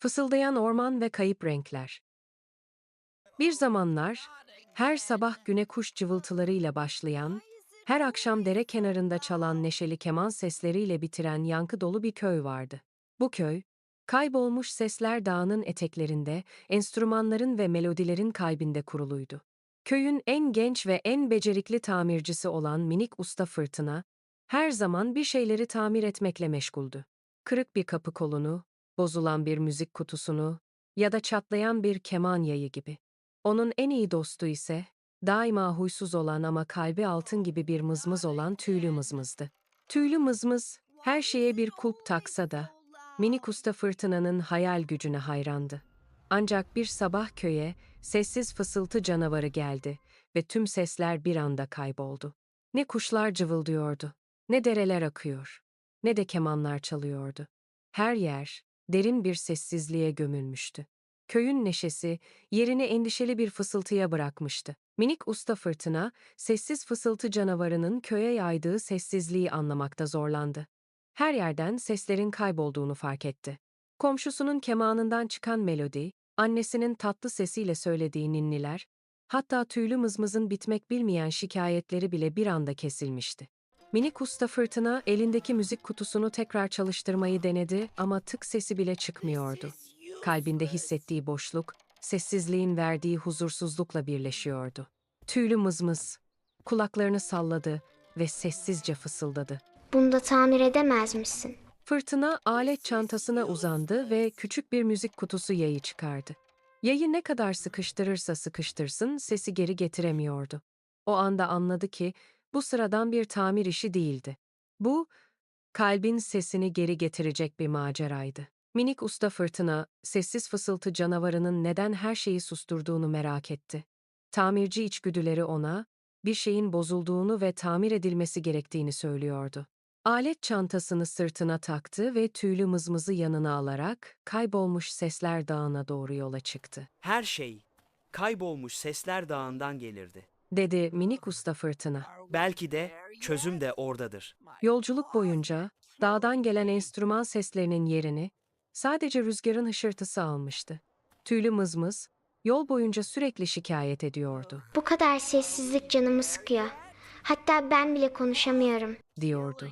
Fısıldayan orman ve kayıp renkler. Bir zamanlar, her sabah güne kuş cıvıltılarıyla başlayan, her akşam dere kenarında çalan neşeli keman sesleriyle bitiren yankı dolu bir köy vardı. Bu köy, kaybolmuş sesler dağının eteklerinde, enstrümanların ve melodilerin kalbinde kuruluydu. Köyün en genç ve en becerikli tamircisi olan minik usta Fırtına, her zaman bir şeyleri tamir etmekle meşguldü. Kırık bir kapı kolunu, bozulan bir müzik kutusunu ya da çatlayan bir keman yayı gibi. Onun en iyi dostu ise daima huysuz olan ama kalbi altın gibi bir mızmız olan tüylü mızmızdı. Tüylü mızmız her şeye bir kulp taksa da minik usta fırtınanın hayal gücüne hayrandı. Ancak bir sabah köye sessiz fısıltı canavarı geldi ve tüm sesler bir anda kayboldu. Ne kuşlar cıvıldıyordu, ne dereler akıyor, ne de kemanlar çalıyordu. Her yer derin bir sessizliğe gömülmüştü. Köyün neşesi yerini endişeli bir fısıltıya bırakmıştı. Minik usta fırtına, sessiz fısıltı canavarının köye yaydığı sessizliği anlamakta zorlandı. Her yerden seslerin kaybolduğunu fark etti. Komşusunun kemanından çıkan melodi, annesinin tatlı sesiyle söylediği ninniler, hatta tüylü mızmızın bitmek bilmeyen şikayetleri bile bir anda kesilmişti. Minik usta fırtına elindeki müzik kutusunu tekrar çalıştırmayı denedi ama tık sesi bile çıkmıyordu. Kalbinde hissettiği boşluk, sessizliğin verdiği huzursuzlukla birleşiyordu. Tüylü mızmız, kulaklarını salladı ve sessizce fısıldadı. Bunu da tamir edemez misin? Fırtına alet çantasına uzandı ve küçük bir müzik kutusu yayı çıkardı. Yayı ne kadar sıkıştırırsa sıkıştırsın sesi geri getiremiyordu. O anda anladı ki bu sıradan bir tamir işi değildi. Bu, kalbin sesini geri getirecek bir maceraydı. Minik usta fırtına, sessiz fısıltı canavarının neden her şeyi susturduğunu merak etti. Tamirci içgüdüleri ona, bir şeyin bozulduğunu ve tamir edilmesi gerektiğini söylüyordu. Alet çantasını sırtına taktı ve tüylü mızmızı yanına alarak kaybolmuş sesler dağına doğru yola çıktı. Her şey kaybolmuş sesler dağından gelirdi. Dedi minik usta fırtına. Belki de çözüm de oradadır. Yolculuk boyunca dağdan gelen enstrüman seslerinin yerini sadece rüzgarın hışırtısı almıştı. Tüylü mızmız yol boyunca sürekli şikayet ediyordu, Bu kadar sessizlik canımı sıkıyor. Hatta ben bile konuşamıyorum. diyordu.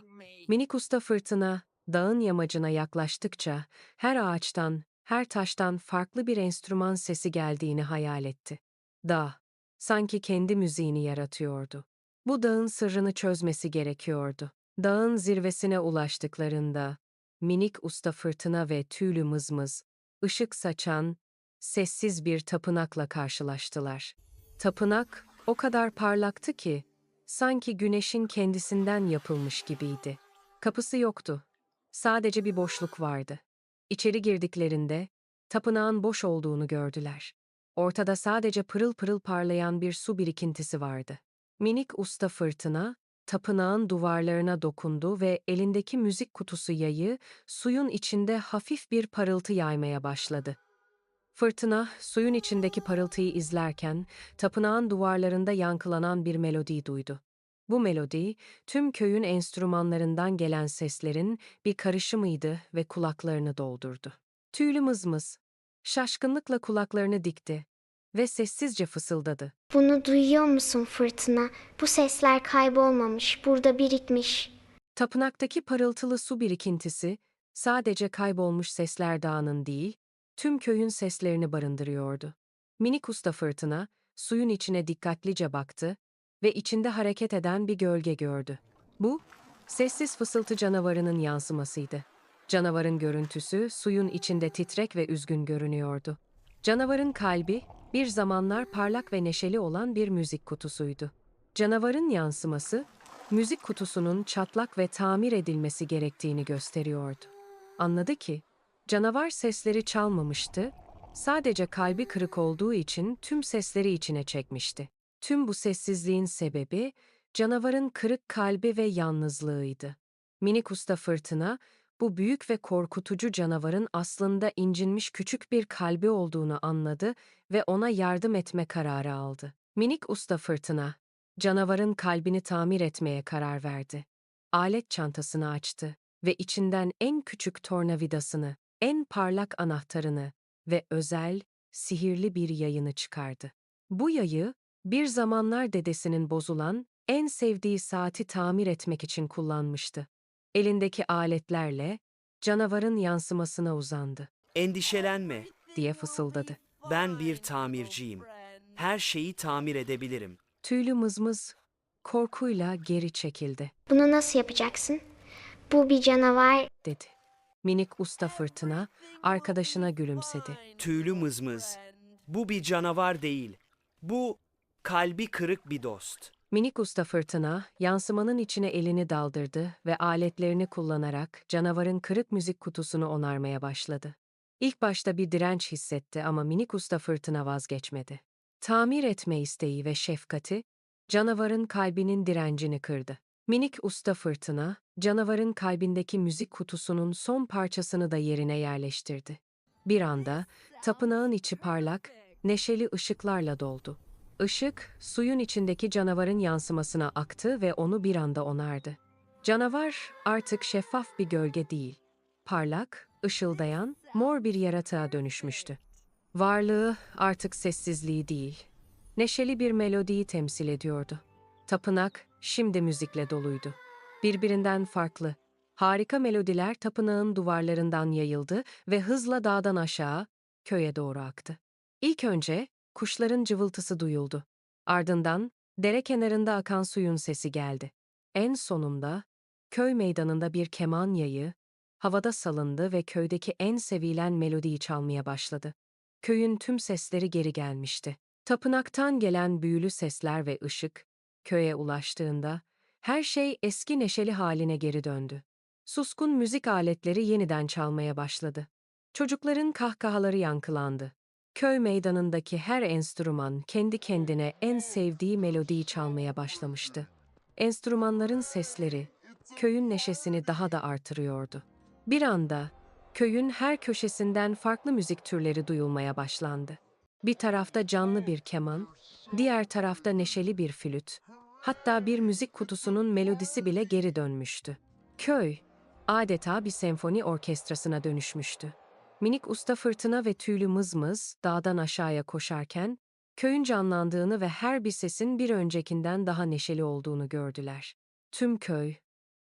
Minik usta fırtına dağın yamacına yaklaştıkça her ağaçtan, her taştan farklı bir enstrüman sesi geldiğini hayal etti. Dağ sanki kendi müziğini yaratıyordu. Bu dağın sırrını çözmesi gerekiyordu. Dağın zirvesine ulaştıklarında minik usta fırtına ve tüylü mızmız ışık saçan sessiz bir tapınakla karşılaştılar. Tapınak o kadar parlaktı ki sanki güneşin kendisinden yapılmış gibiydi. Kapısı yoktu. Sadece bir boşluk vardı. İçeri girdiklerinde tapınağın boş olduğunu gördüler. Ortada sadece pırıl pırıl parlayan bir su birikintisi vardı. Minik usta fırtına, tapınağın duvarlarına dokundu ve elindeki müzik kutusu yayı suyun içinde hafif bir parıltı yaymaya başladı. Fırtına, suyun içindeki parıltıyı izlerken, tapınağın duvarlarında yankılanan bir melodi duydu. Bu melodi, tüm köyün enstrümanlarından gelen seslerin bir karışımıydı ve kulaklarını doldurdu. Tüylü mızmız, şaşkınlıkla kulaklarını dikti ve sessizce fısıldadı. Bunu duyuyor musun fırtına? Bu sesler kaybolmamış, burada birikmiş. Tapınaktaki parıltılı su birikintisi, sadece kaybolmuş sesler dağının değil, tüm köyün seslerini barındırıyordu. Minik usta fırtına, suyun içine dikkatlice baktı ve içinde hareket eden bir gölge gördü. Bu, sessiz fısıltı canavarının yansımasıydı. Canavarın görüntüsü suyun içinde titrek ve üzgün görünüyordu. Canavarın kalbi, bir zamanlar parlak ve neşeli olan bir müzik kutusuydu. Canavarın yansıması, müzik kutusunun çatlak ve tamir edilmesi gerektiğini gösteriyordu. Anladı ki, canavar sesleri çalmamıştı, sadece kalbi kırık olduğu için tüm sesleri içine çekmişti. Tüm bu sessizliğin sebebi, canavarın kırık kalbi ve yalnızlığıydı. Minik usta fırtına, bu büyük ve korkutucu canavarın aslında incinmiş küçük bir kalbi olduğunu anladı ve ona yardım etme kararı aldı. Minik usta fırtına, canavarın kalbini tamir etmeye karar verdi. Alet çantasını açtı ve içinden en küçük tornavidasını, en parlak anahtarını ve özel, sihirli bir yayını çıkardı. Bu yayı, bir zamanlar dedesinin bozulan, en sevdiği saati tamir etmek için kullanmıştı. Elindeki aletlerle, canavarın yansımasına uzandı, Endişelenme. diye fısıldadı. Ben bir tamirciyim. Her şeyi tamir edebilirim. Tüylü mızmız, korkuyla geri çekildi, Bunu nasıl yapacaksın? Bu bir canavar. dedi. Minik usta fırtına, arkadaşına gülümsedi. Tüylü mızmız. Bu bir canavar değil. Bu kalbi kırık bir dost. Minik usta fırtına, yansımanın içine elini daldırdı ve aletlerini kullanarak canavarın kırık müzik kutusunu onarmaya başladı. İlk başta bir direnç hissetti ama minik usta fırtına vazgeçmedi. Tamir etme isteği ve şefkati, canavarın kalbinin direncini kırdı. Minik usta fırtına, canavarın kalbindeki müzik kutusunun son parçasını da yerine yerleştirdi. Bir anda, tapınağın içi parlak, neşeli ışıklarla doldu. Işık, suyun içindeki canavarın yansımasına aktı ve onu bir anda onardı. Canavar artık şeffaf bir gölge değil. Parlak, ışıldayan, mor bir yaratığa dönüşmüştü. Varlığı artık sessizliği değil, neşeli bir melodiyi temsil ediyordu. Tapınak şimdi müzikle doluydu. Birbirinden farklı, harika melodiler tapınağın duvarlarından yayıldı ve hızla dağdan aşağı, köye doğru aktı. İlk önce kuşların cıvıltısı duyuldu. Ardından dere kenarında akan suyun sesi geldi. En sonunda köy meydanında bir keman yayı havada salındı ve köydeki en sevilen melodiyi çalmaya başladı. Köyün tüm sesleri geri gelmişti. Tapınaktan gelen büyülü sesler ve ışık köye ulaştığında her şey eski neşeli haline geri döndü. Suskun müzik aletleri yeniden çalmaya başladı. Çocukların kahkahaları yankılandı. Köy meydanındaki her enstrüman kendi kendine en sevdiği melodiyi çalmaya başlamıştı. Enstrümanların sesleri köyün neşesini daha da artırıyordu. Bir anda köyün her köşesinden farklı müzik türleri duyulmaya başlandı. Bir tarafta canlı bir keman, diğer tarafta neşeli bir flüt, hatta bir müzik kutusunun melodisi bile geri dönmüştü. Köy adeta bir senfoni orkestrasına dönüşmüştü. Minik usta fırtına ve tüylü mızmız dağdan aşağıya koşarken, köyün canlandığını ve her bir sesin bir öncekinden daha neşeli olduğunu gördüler. Tüm köy,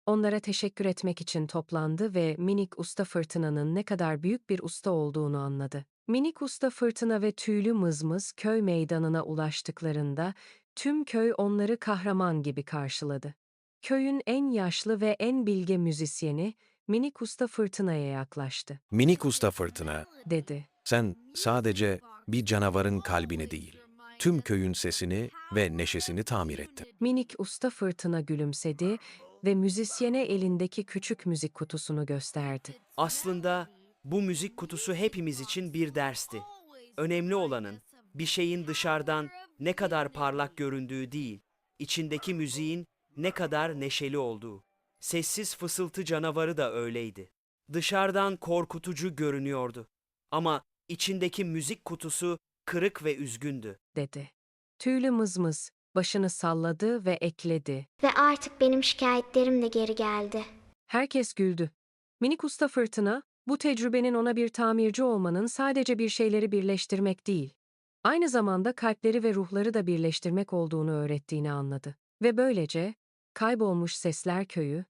onlara teşekkür etmek için toplandı ve minik usta fırtınanın ne kadar büyük bir usta olduğunu anladı. Minik usta fırtına ve tüylü mızmız köy meydanına ulaştıklarında tüm köy onları kahraman gibi karşıladı. Köyün en yaşlı ve en bilge müzisyeni minik usta fırtınaya yaklaştı. Minik usta fırtına, dedi. sen sadece bir canavarın kalbini değil, tüm köyün sesini ve neşesini tamir ettin. Minik usta fırtına gülümsedi ve müzisyene elindeki küçük müzik kutusunu gösterdi. Aslında bu müzik kutusu hepimiz için bir dersti. Önemli olanın bir şeyin dışarıdan ne kadar parlak göründüğü değil, içindeki müziğin ne kadar neşeli olduğu. Sessiz fısıltı canavarı da öyleydi. Dışarıdan korkutucu görünüyordu. Ama içindeki müzik kutusu kırık ve üzgündü. dedi. Tüylü mızmız başını salladı ve ekledi. Ve artık benim şikayetlerim de geri geldi. Herkes güldü. Minik usta fırtına, bu tecrübenin ona bir tamirci olmanın sadece bir şeyleri birleştirmek değil, aynı zamanda kalpleri ve ruhları da birleştirmek olduğunu öğrettiğini anladı. Ve böylece, kaybolmuş sesler köyü,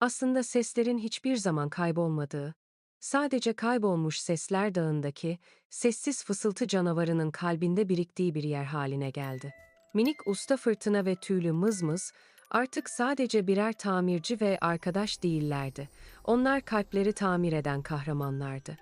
aslında seslerin hiçbir zaman kaybolmadığı, sadece kaybolmuş sesler dağındaki sessiz fısıltı canavarının kalbinde biriktiği bir yer haline geldi. Minik usta fırtına ve tüylü mızmız artık sadece birer tamirci ve arkadaş değillerdi. Onlar kalpleri tamir eden kahramanlardı.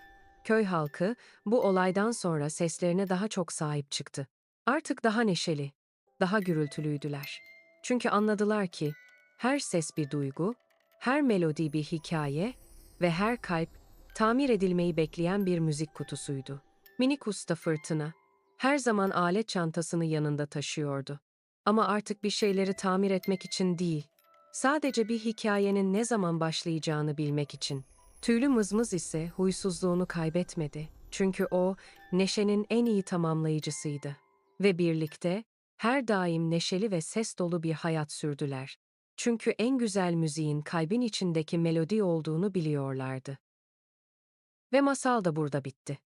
Köy halkı bu olaydan sonra seslerine daha çok sahip çıktı. Artık daha neşeli, daha gürültülüydüler. Çünkü anladılar ki her ses bir duygu, her melodi bir hikaye ve her kalp tamir edilmeyi bekleyen bir müzik kutusuydu. Minik usta fırtına her zaman alet çantasını yanında taşıyordu. Ama artık bir şeyleri tamir etmek için değil, sadece bir hikayenin ne zaman başlayacağını bilmek için. Tüylü mızmız ise huysuzluğunu kaybetmedi. Çünkü o neşenin en iyi tamamlayıcısıydı. Ve birlikte her daim neşeli ve ses dolu bir hayat sürdüler. Çünkü en güzel müziğin kalbin içindeki melodi olduğunu biliyorlardı. Ve masal da burada bitti.